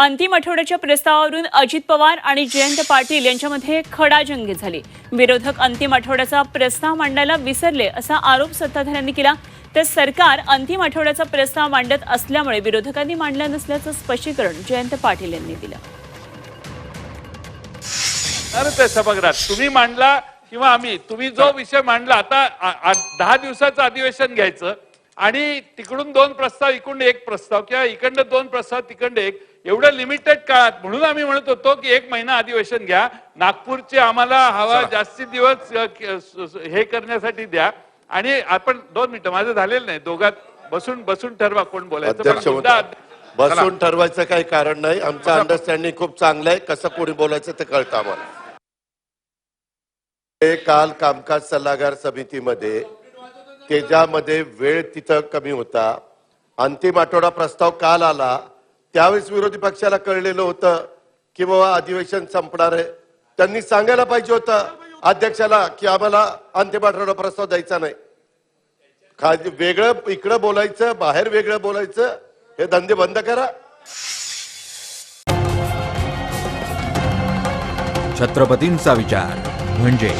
अंतिम आठवड्याच्या प्रस्तावावरून अजित पवार आणि जयंत पाटील यांच्यामध्ये खडाजंगी झाली. विरोधक अंतिम आठवड्याचा प्रस्ताव मांडायला विसरले असा आरोप सत्ताधाऱ्यांनी केला. तर सरकार अंतिम आठवड्याचा प्रस्ताव मांडत असल्यामुळे विरोधकांनी मांडला नसल्याचं स्पष्टीकरण जयंत पाटील यांनी दिलं. अरे ते सभागृहात तुम्ही मांडला किंवा आम्ही तुम्ही जो विषय मांडला आता दहा दिवसाचं अधिवेशन घ्यायचं आणि तिकडून दोन प्रस्ताव इकडून एक प्रस्ताव किंवा इकडनं दोन प्रस्ताव तिकडे एक. एवढं लिमिटेड काळात म्हणून आम्ही म्हणत होतो की एक महिना अधिवेशन घ्या. नागपूरचे आम्हाला हवा जास्ती दिवस हे करण्यासाठी द्या. आणि आपण दोन मिनिटं माझं झालेलं नाही. दोघात बसून बसून ठरवा कोण बोलायचं. बसून ठरवायचं काही कारण नाही. आमचं अंडरस्टँडिंग खूप चांगलं आहे कसं कोणी बोलायचं ते कळतं आम्हाला. काल कामकाज सल्लागार समितीमध्ये त्याच्यामध्ये वेळ तिथं कमी होता. अंतिम आठवडा प्रस्ताव काल आला. त्यावेळेस विरोधी पक्षाला कळलेलं होतं की बाबा अधिवेशन संपणार आहे. त्यांनी सांगायला पाहिजे होतं अध्यक्षाला की आम्हाला अंतिम आठवडा प्रस्ताव द्यायचा नाही. खाली वेगळं इकडं बोलायचं बाहेर वेगळं बोलायचं हे धंदे बंद करा. छत्रपतींचा विचार म्हणजे